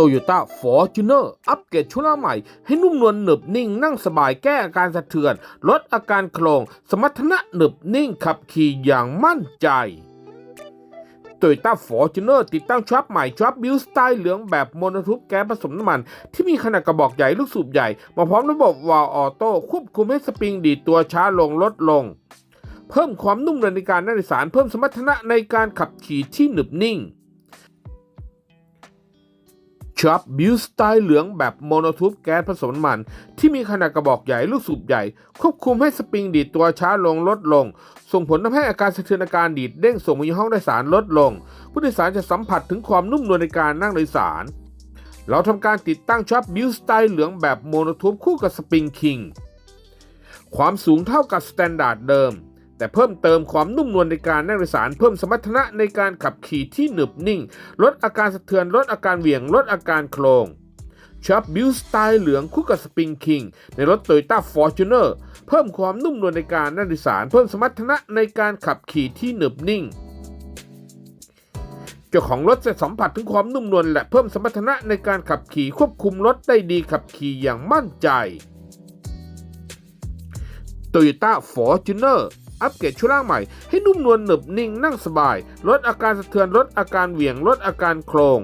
โตโยต้าฟอร์จูเนอร์อัปเกรดชุดล่างใหม่ ให้นุ่มนวลหนึบนิ่งนั่งสบายแก้อาการสะเทือน ลดอาการโครง สมรรถนะหนึบนิ่งขับขี่อย่างมั่นใจโตโยต้าฟอร์จูเนอร์ติดตั้งช็อปใหม่ช็อปบิวสไตล์เหลืองแบบโมโนทูปแก๊สผสมน้ำมัน ที่มีขนาดกระบอกใหญ่ลูกสูบใหญ่ มาพร้อมระบบวาล์วออโต้ควบคุมให้สปริงดีดตัวช้าลงลดลง เพิ่มความนุ่มนวลในการนั่งโดยสารเพิ่มสมรรถนะในการขับขี่ที่หนึบนิ่ง ช็อปบิวสไตล์เหลืองแบบโมโนทูปแก๊สผสมมัน ที่มีขนาดกระบอกใหญ่ลูกสูบใหญ่ ควบคุมให้สปริงดีดตัวช้าลงลดลง ส่งผลทำให้อาการสะเทือนอาการดีดเด้งส่งมายังห้องโดยสารลดลง ผู้โดยสารจะสัมผัสถึงความนุ่มนวลในการนั่งโดยสาร เราทำการติดตั้งช็อปบิวสไตล์เหลืองแบบโมโนทูปคู่กับสปริงคิงความสูงเท่ากับสแตนดาร์ดเดิม แต่เพิ่มเติมความนุ่มนวลในการนั่งโดยสาร เพิ่มสมรรถนะในการขับขี่ที่หนึบนิ่ง ลดอาการสะเทือน ลดอาการเหวี่ยง ลดอาการโครงช็อปบิวสไตล์เหลืองคู่กับสปริงคิงในรถโตโยต้าฟอร์จูเนอร์เพิ่มความนุ่มนวลในการนั่งโดยสาร เพิ่มสมรรถนะในการขับขี่ที่หนึบนิ่งเจ้าของรถจะสัมผัสถึงความนุ่มนวลและเพิ่มสมรรถนะในการขับขี่ควบคุมรถได้ดีขับขี่อย่างมั่นใจ Toyota Fortuner อัปเกรดชุดล่างใหม่ ให้นุ่มนวลหนึบนิ่งนั่งสบาย ลดอาการสะเทือนลดอาการเหวี่ยงลดอาการโครง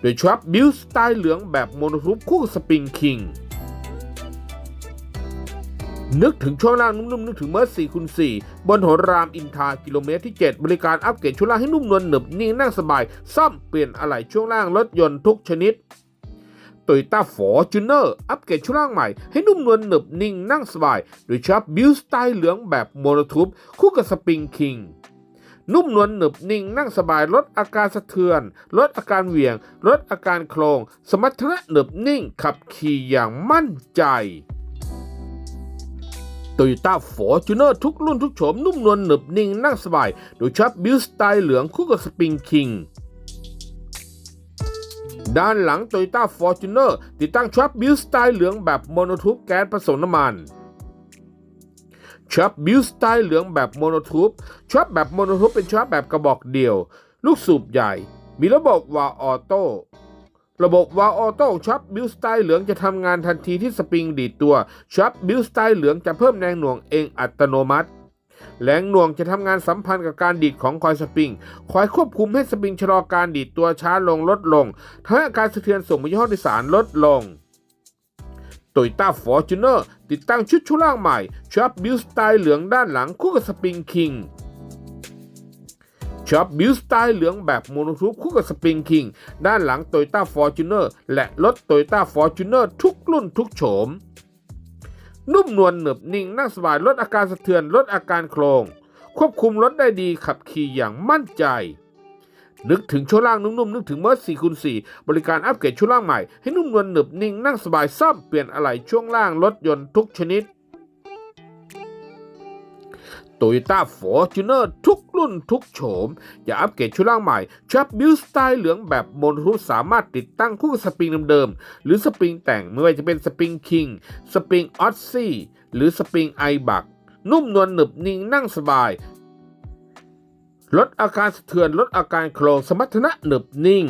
โดยช็อปบิวสไตล์เหลืองแบบโมโนทูปคู่สปริงคิงนึกถึงช่วงล่างนุ่มๆนึกถึงเมอร์4คูณ4บนหัวรามอินทากิโลเมตรที่ 7 บริการอัปเกรดช่วงล่างให้นุ่มนวลหนึบนิ่งนั่งสบาย ซ่อมเปลี่ยนอะไหล่ช่วงล่างรถยนต์ทุกชนิด ตโยต้าฟอร์จูเนอร์อัปเกรดชุดล่างใหม่ ให้นุ่มนวลหนึบนิ่งนั่งสบาย โดยชอบบิวสไตล์เหลืองแบบโมโนทูปคู่กับสปริงคิงนุ่มนวลหนึบนิ่งนั่งสบายลดอาการสะเทือน ลดอาการเหวี่ยง ลดอาการโครง สมรรถนะหนึบนิ่ง ขับขี่อย่างมั่นใจโตโยต้าฟอร์จูเนอร์ทุกรุ่นทุกโฉมนุ่มนวลหนึบนิ่งนั่งสบาย โดยชอบบิวสไตล์เหลืองคู่กับสปริงคิง ด้านหลัง Toyota Fortuner ติดตั้งช็อปบิวสไตล์เหลืองแบบโมโนทูปแก๊สผสมน้ำมันช็อปบิวสไตล์เหลืองแบบโมโนทูปช็อปแบบโมโนทูปเป็นช็อปแบบกระบอกเดียว ลูกสูบใหญ่ มีระบบวาออโต้ระบบวาออโต้ช็อปบิวสไตล์เหลืองจะทำงานทันทีที่สปริงดีดตัวช็อปบิวสไตล์เหลืองจะเพิ่มแรงหน่วงเองอัตโนมัติ แรงหน่วงจะทำงานสัมพันธ์กับการดีดของคอยสปริง คอยควบคุมให้สปริงชะลอการดีดตัวช้าลงลดลงทำให้อาการสะเทือนส่งไปยังห้องโดยสารลดลงโตโยต้าฟอร์จูเนอร์ติดตั้งชุดชุดล่างใหม่ช็อปบิวสไตล์เหลืองด้านหลังคู่กับสปริงคิงช็อปบิวสไตล์เหลืองแบบโมโนทูปคู่กับสปริงคิงด้านหลังโตโยต้าฟอร์จูเนอร์และรถโตโยต้าฟอร์จูเนอร์ทุกรุ่นทุกโฉม นุ่มนวลหนึบนิ่งนั่งสบายลดอาการสะเทือนลดอาการโครง ควบคุมรถได้ดีขับขี่อย่างมั่นใจ นึกถึงช่วงล่างนุ่มๆนึกถึงเมอร์ซี่คูณสี่บริการอัปเกรดช่วงล่างใหม่ ให้นุ่มนวลหนึบนิ่งนั่งสบายซ่อมเปลี่ยนอะไหล่ช่วงล่างรถยนต์ทุกชนิดโตโยต้าฟอร์จูเนอร์ทุก รุ่นทุกโฉม อย่าอัปเกรดชุดล่างใหม่ชับบิวสไตล์เหลืองแบบโมโนทูปสามารถติดตั้งคู่กับสปริงเดิมๆ หรือสปริงแต่งไม่ว่าจะเป็นสปริงคิง สปริงออสซี่หรือสปริงไอบัก นุ่มนวลหนึบนิ่งนั่งสบาย ลดอาการสะเทือนลดอาการโครงสมรรถนะหนึบนิ่ง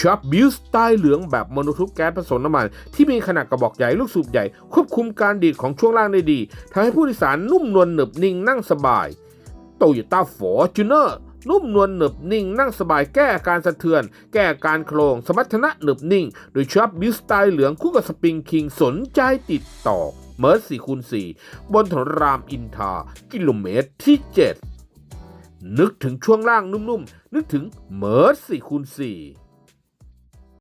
ช็อปบิวสไตล์เหลืองแบบโมโนทูปแก๊สผสมน้ำมัน ที่มีขนาดกระบอกใหญ่ลูกสูบใหญ่ ควบคุมการดีดของช่วงล่างได้ดีทำให้ผู้โดยสารนุ่มนวลหนึบนิ่งนั่งสบาย โตโยต้าฟอร์จูเนอร์นุ่มนวลหนึบนิ่งนั่งสบายแก้การสะเทือน แก้การโครง สมรรถนะหนึบนิ่ง โดยชอบบิวสไตล์เหลืองคู่กับสปริงคิงสนใจติดต่อ เมอร์สี่คูณสี่บนถนนรามอินทา กิโลเมตรที่ 7 นึกถึงช่วงล่างนุ่มๆ นึกถึงเมอร์สี่คูณสี่